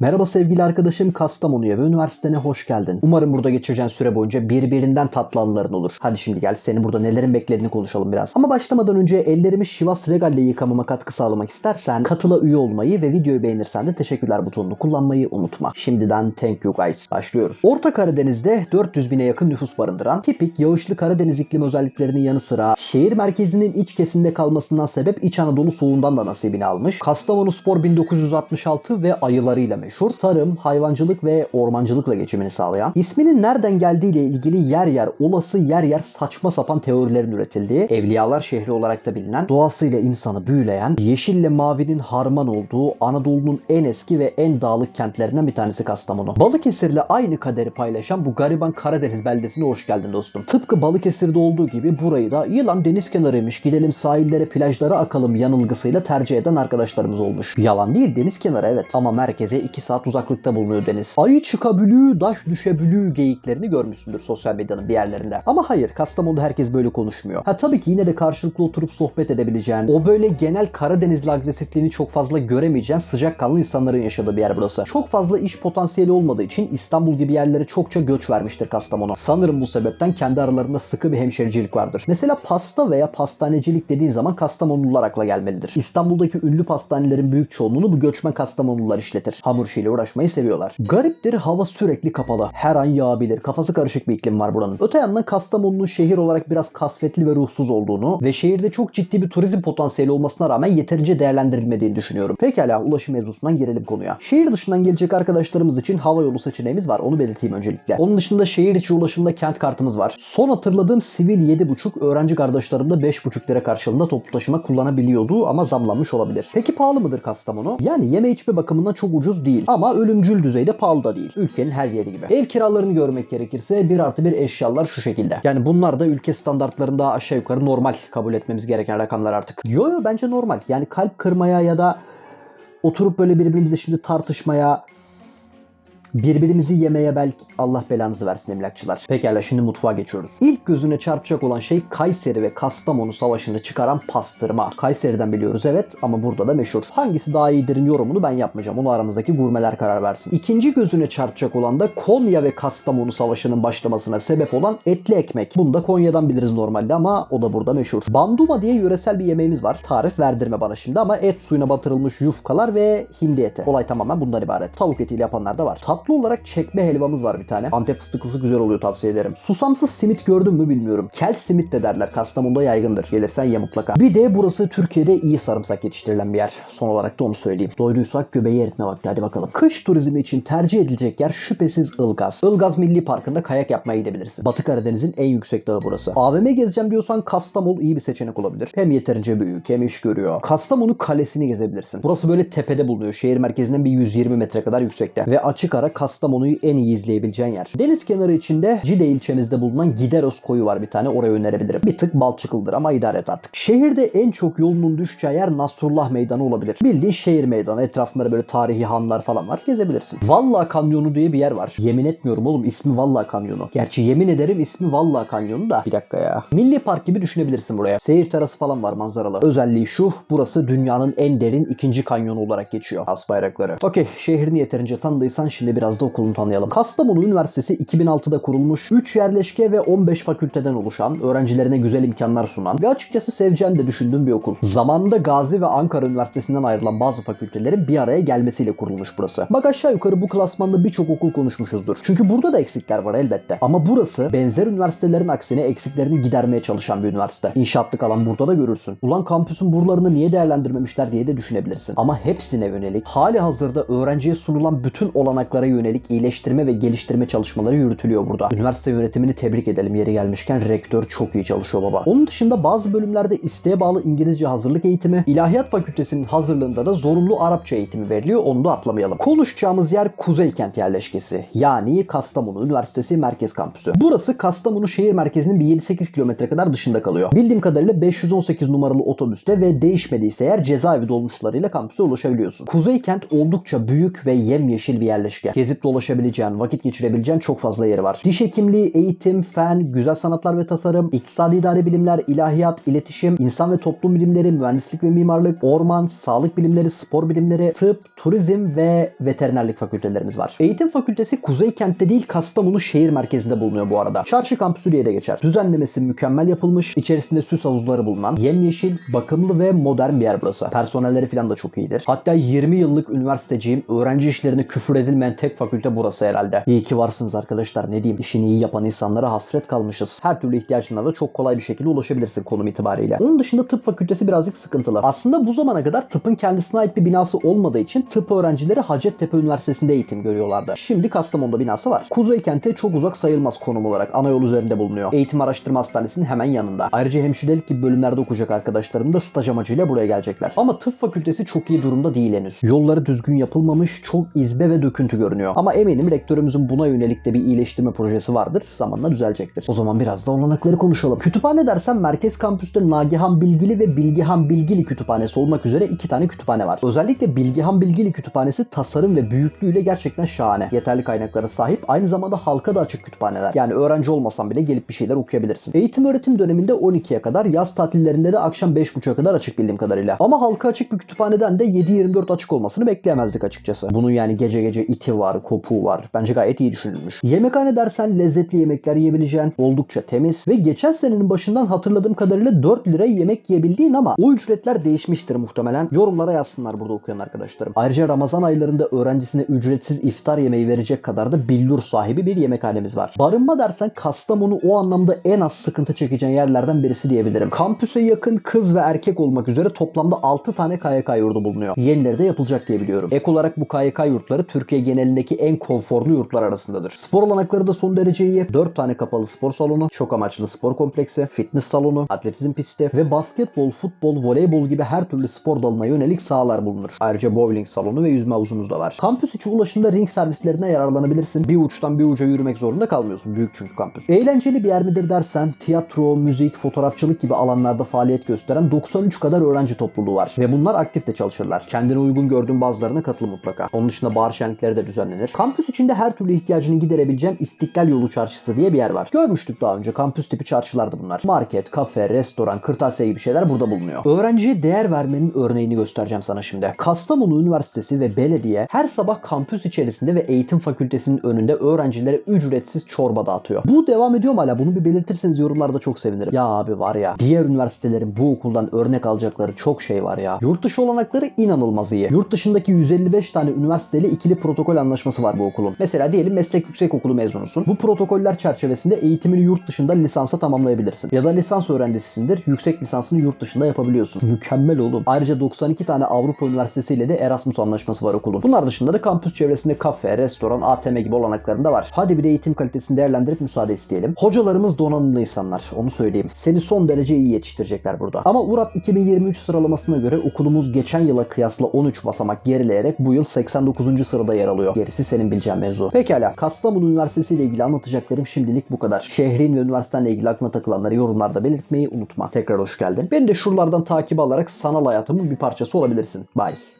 Merhaba sevgili arkadaşım Kastamonu'ya ve üniversitene hoş geldin. Umarım burada geçireceğin süre boyunca birbirinden tatlı anıların olur. Hadi şimdi gel seni burada nelerin beklediğini konuşalım biraz. Ama başlamadan önce ellerimi Şivas Regal ile yıkamama katkı sağlamak istersen katıla üye olmayı ve videoyu beğenirsen de teşekkürler butonunu kullanmayı unutma. Şimdiden thank you guys. Başlıyoruz. Orta Karadeniz'de 400 bine yakın nüfus barındıran tipik yağışlı Karadeniz iklim özelliklerinin yanı sıra şehir merkezinin iç kesimde kalmasından sebep İç Anadolu soğuğundan da nasibini almış. Kastamonu Spor 1966 ve ayılarıyla meşhur. Tarım, hayvancılık ve ormancılıkla geçimini sağlayan. isminin nereden geldiğiyle ilgili yer yer olası yer yer saçma sapan teorilerin üretildiği, Evliyalar şehri olarak da bilinen, doğasıyla insanı büyüleyen, yeşille mavinin harman olduğu Anadolu'nun en eski ve en dağlık kentlerinden bir tanesi Kastamonu. Balıkesir'le aynı kaderi paylaşan bu gariban Karadeniz beldesine hoş geldin dostum. Tıpkı Balıkesir'de olduğu gibi burayı da iyi lan deniz kenarıymış gidelim sahillere plajlara akalım yanılgısıyla tercih eden arkadaşlarımız olmuş. Yalan değil deniz kenarı evet ama merkeze 2 saat uzaklıkta bulunuyor deniz. Ayı çıkabiliyor, daş düşebiliyor geyiklerini görmüşsündür sosyal medyanın bir yerlerinde. Ama hayır Kastamonu'da herkes böyle konuşmuyor. Ha tabii ki yine de karşılıklı oturup sohbet edebileceğin, o böyle genel Karadenizli agresifliğini çok fazla göremeyeceğin sıcakkanlı insanların yaşadığı bir yer burası. Çok fazla iş potansiyeli olmadığı için İstanbul gibi yerlere çokça göç vermiştir Kastamonu. Sanırım bu sebepten kendi aralarında sıkı bir hemşericilik vardır. Mesela pasta veya pastanecilik dediğin zaman Kastamonulular akla gelmelidir. İstanbul'daki ünlü pastanelerin büyük çoğunluğunu bu göçmen Kastamonulular işletir. Hamur işiyle uğraşmayı seviyorlar. Gariptir hava sürekli kapalı. Her an yağabilir. Kafası karışık bir iklim var buranın. Öte yandan Kastamonu'nun şehir olarak biraz kasvetli ve ruhsuz olduğunu ve şehirde çok ciddi bir turizm potansiyeli olmasına rağmen yeterince değerlendirilmediğini düşünüyorum. Pekala ulaşım mevzusundan girelim konuya. Şehir dışından gelecek arkadaşlarımız için hava yolu seçeneğimiz var. Onu belirteyim öncelikle. Onun dışında şehir içi ulaşımda kent kartımız var. Son hatırladığım sivil 7,5 öğrenci kardeşlerim de 5,5 lira karşılığında toplu taşıma kullanabiliyordu ama zamlanmış olabilir. Peki pahalı mıdır Kastamonu? Yani yeme içme bakımından çok ucuz değil ama ölümcül düzeyde pahalı da değil. Ülkenin her yeri gibi. Ev kiralarını görmek gerekirse 1 artı 1 eşyalar şu şekilde. Yani bunlar da ülke standartlarında aşağı yukarı normal kabul etmemiz gereken rakamlar artık. Yo yo bence normal. Yani kalp kırmaya ya da oturup böyle birbirimizle şimdi tartışmaya Birbirimizi yemeye belki Allah belanızı versin emlakçılar. Pekala şimdi mutfağa geçiyoruz. İlk gözüne çarpacak olan şey Kayseri ve Kastamonu savaşını çıkaran pastırma. Kayseri'den biliyoruz evet ama burada da meşhur. Hangisi daha iyidirin yorumunu ben yapmayacağım. Onu aramızdaki gurmeler karar versin. İkinci gözüne çarpacak olan da Konya ve Kastamonu savaşının başlamasına sebep olan etli ekmek. Bunu da Konya'dan biliriz normalde ama o da burada meşhur. Banduma diye yöresel bir yemeğimiz var. Tarif verdirme bana şimdi ama et suyuna batırılmış yufkalar ve hindi eti. Olay tamamen bundan ibaret. Tavuk etiyle yapanlar da var. Tatlı olarak çekme helvamız var bir tane. Antep fıstıklısı güzel oluyor tavsiye ederim. Susamsız simit gördün mü bilmiyorum. Kel simit de derler. Kastamonu'da yaygındır. Gelirsen ye mutlaka. Bir de burası Türkiye'de iyi sarımsak yetiştirilen bir yer. Son olarak da onu söyleyeyim. Doyduysak göbeği eritme vakti hadi bakalım. Kış turizmi için tercih edilecek yer şüphesiz Ilgaz. Ilgaz Milli Parkı'nda kayak yapmaya gidebilirsin. Batı Karadeniz'in en yüksek dağı burası. AVM gezeceğim diyorsan Kastamonu iyi bir seçenek olabilir. Hem yeterince büyük hem iş görüyor. Kastamonu Kalesi'ni gezebilirsin. Burası böyle tepede bulunuyor. Şehir merkezinden bir 120 metre kadar yüksekte. Ve açık ara Kastamonu'yu en iyi izleyebileceğin yer. Deniz kenarı içinde Cide ilçemizde bulunan Gideros koyu var bir tane. Oraya önerebilirim. Bir tık balçıkıldır ama idare et artık. Şehirde en çok yolunun düşeceği yer Nasrullah Meydanı olabilir. Bildiğin şehir meydanı. Etrafında böyle tarihi hanlar falan var. Gezebilirsin. Valla Kanyonu diye bir yer var. Yemin etmiyorum oğlum ismi Valla Kanyonu. Gerçi yemin ederim ismi Valla Kanyonu da. Bir dakika ya. Milli Park gibi düşünebilirsin buraya. Seyir terası falan var manzaralı. Özelliği şu. Burası dünyanın en derin ikinci kanyonu olarak geçiyor. As bayrakları. Okey şehrini yeterince tanıdıysan şimdi biraz da okulunu tanıyalım. Kastamonu Üniversitesi 2006'da kurulmuş, 3 yerleşke ve 15 fakülteden oluşan, öğrencilerine güzel imkanlar sunan ve açıkçası seveceğini de düşündüğüm bir okul. Zamanında Gazi ve Ankara Üniversitesi'nden ayrılan bazı fakültelerin bir araya gelmesiyle kurulmuş burası. Bak aşağı yukarı bu klasmanda birçok okul konuşmuşuzdur. Çünkü burada da eksikler var elbette. Ama burası benzer üniversitelerin aksine eksiklerini gidermeye çalışan bir üniversite. İnşaatlık alan burada da görürsün. Ulan kampüsün buralarını niye değerlendirmemişler diye de düşünebilirsin. Ama hepsine yönelik, hali hazırda öğrenciye sunulan bütün olanaklara yönelik iyileştirme ve geliştirme çalışmaları yürütülüyor burada. Üniversite yönetimini tebrik edelim yeri gelmişken rektör çok iyi çalışıyor baba. Onun dışında bazı bölümlerde isteğe bağlı İngilizce hazırlık eğitimi, İlahiyat Fakültesinin hazırlığında da zorunlu Arapça eğitimi veriliyor. Onu da atlamayalım. Konuşacağımız yer Kuzeykent yerleşkesi. Yani Kastamonu Üniversitesi Merkez Kampüsü. Burası Kastamonu şehir merkezinin bir 7-8 kilometre kadar dışında kalıyor. Bildiğim kadarıyla 518 numaralı otobüsle ve değişmediyse eğer cezaevi dolmuşlarıyla kampüse ulaşabiliyorsun. Kuzeykent oldukça büyük ve yemyeşil bir yerleşke. Gezip dolaşabileceğin, vakit geçirebileceğin çok fazla yeri var. Diş hekimliği, eğitim, fen, güzel sanatlar ve tasarım, iktisadi idare bilimler, ilahiyat, iletişim, insan ve toplum bilimleri, mühendislik ve mimarlık, orman, sağlık bilimleri, spor bilimleri, tıp, turizm ve veterinerlik fakültelerimiz var. Eğitim fakültesi Kuzey kentte değil Kastamonu şehir merkezinde bulunuyor bu arada. Çarşı kampüsü diye geçer. Düzenlemesi mükemmel yapılmış, içerisinde süs havuzları bulunan, yemyeşil, bakımlı ve modern bir yer burası. Personelleri falan da çok iyidir. Hatta 20 yıllık üniversiteciyim. Öğrenci işlerine küfür edilmeyen tek fakülte burası herhalde. İyi ki varsınız arkadaşlar. Ne diyeyim? İşini iyi yapan insanlara hasret kalmışız. Her türlü ihtiyacına da çok kolay bir şekilde ulaşabilirsin konum itibariyle. Onun dışında tıp fakültesi birazcık sıkıntılı. Aslında bu zamana kadar tıpın kendisine ait bir binası olmadığı için tıp öğrencileri Hacettepe Üniversitesi'nde eğitim görüyorlardı. Şimdi Kastamonu'da binası var. Kuzey kente çok uzak sayılmaz konum olarak. Ana yol üzerinde bulunuyor. Eğitim Araştırma Hastanesi'nin hemen yanında. Ayrıca hemşirelik gibi bölümlerde okuyacak arkadaşlarım da staj amacıyla buraya gelecekler. Ama tıp fakültesi çok iyi durumda değil henüz. Yolları düzgün yapılmamış, çok izbe ve döküntü görünüyor. Ama eminim rektörümüzün buna yönelik de bir iyileştirme projesi vardır. Zamanla düzelecektir. O zaman biraz da olanakları konuşalım. Kütüphane dersen merkez kampüste Nagihan Bilgili ve Bilgihan Bilgili kütüphanesi olmak üzere iki tane kütüphane var. Özellikle Bilgihan Bilgili kütüphanesi tasarım ve büyüklüğüyle gerçekten şahane. Yeterli kaynaklara sahip. Aynı zamanda halka da açık kütüphaneler. Yani öğrenci olmasan bile gelip bir şeyler okuyabilirsin. Eğitim öğretim döneminde 12'ye kadar, yaz tatillerinde de akşam 5.30'a kadar açık bildiğim kadarıyla. Ama halka açık bir kütüphaneden de 7-24 açık olmasını bekleyemezdik açıkçası. Bunun yani gece gece iti var, kopuğu var. Bence gayet iyi düşünülmüş. Yemekhane dersen lezzetli yemekler yiyebileceğin, oldukça temiz ve geçen senenin başından hatırladığım kadarıyla 4 liraya yemek yiyebildiğin ama o ücretler değişmiştir muhtemelen. Yorumlara yazsınlar burada okuyan arkadaşlarım. Ayrıca Ramazan aylarında öğrencisine ücretsiz iftar yemeği verecek kadar da billur sahibi bir yemekhanemiz var. Barınma dersen Kastamonu o anlamda en az sıkıntı çekeceğin yerlerden birisi diyebilirim. Kampüse yakın kız ve erkek olmak üzere toplamda 6 tane KYK yurdu bulunuyor. Yenileri de yapılacak diye biliyorum. Ek olarak bu KYK yurtları Türkiye genelindeki en konforlu yurtlar arasındadır. Spor olanakları da son derece iyi. 4 tane kapalı spor salonu, çok amaçlı spor kompleksi, fitness salonu, atletizm pisti ve basketbol, futbol, voleybol gibi her türlü spor dalına yönelik sahalar bulunur. Ayrıca bowling salonu ve yüzme havuzumuz da var. Kampüs içi ulaşımda ring servislerine yararlanabilirsin. Bir uçtan bir uca yürümek zorunda kalmıyorsun. Büyük çünkü kampüs. Eğlenceli bir yer midir dersen tiyatro, müzik, fotoğrafçılık gibi alanlarda faaliyet gösteren 93 kadar öğrenci topluluğu var. Ve bunlar aktif de çalışırlar. Kendine uygun gördüğün bazılarına katıl mutlaka. Onun dışında bahar şenlikleri de düzenlenir. Kampüs içinde her türlü ihtiyacını giderebileceğin İstiklal Yolu Çarşısı diye bir yer var. Görmüştük daha önce. Kampüs tipi çarşılardı bunlar. Market, kafe, restoran, kırtasiye gibi şeyler burada bulunuyor. Öğrenciye değer vermenin örneğini göstereceğim sana şimdi. Kastamonu Üniversitesi ve belediye her sabah kampüs içerisinde ve eğitim fakültesinin önünde öğrencilere ücretsiz çorba dağıtıyor. Bu devam ediyor mu hala? Bunu bir belirtirseniz yorumlarda çok sevinirim. Ya abi var ya. Diğer üniversitelerin bu okuldan örnek alacakları çok şey var ya. Yurt dışı olanakları inanılmaz iyi. Yurt dışındaki 155 tane üniversiteyle ikili protokol anlaşması var bu okulun. Mesela diyelim meslek yüksek okulu mezunusun. Bu protokoller çerçevesinde eğitimini yurt dışında lisansa tamamlayabilirsin. Ya da lisans öğrencisisindir. Yüksek lisansını yurt dışında yapabiliyorsun. Mükemmel oğlum. Ayrıca 92 tane Avrupa Üniversitesi ile de Erasmus anlaşması var okulun. Bunlar dışında da kampüs çevresinde kafe, restoran, ATM gibi olanaklarında var. Hadi bir de eğitim kalitesini değerlendirip müsaade isteyelim. Hocalarımız donanımlı insanlar. Onu söyleyeyim. Seni son derece iyi yetiştirecekler burada. Ama URAP 2023 sıralamasına göre okulumuz geçen yıla kıyasla 13 basamak gerileyerek bu yıl 89. sırada yer alıyor. Gerisi senin bileceğin mevzu. Pekala. Kastamonu Üniversitesi ile ilgili anlatacaklarım şimdilik bu kadar. Şehrin ve üniversitenle ilgili aklına takılanları yorumlarda belirtmeyi unutma. Tekrar hoş geldin. Beni de şuralardan takip alarak sanal hayatımın bir parçası olabilirsin. Bye.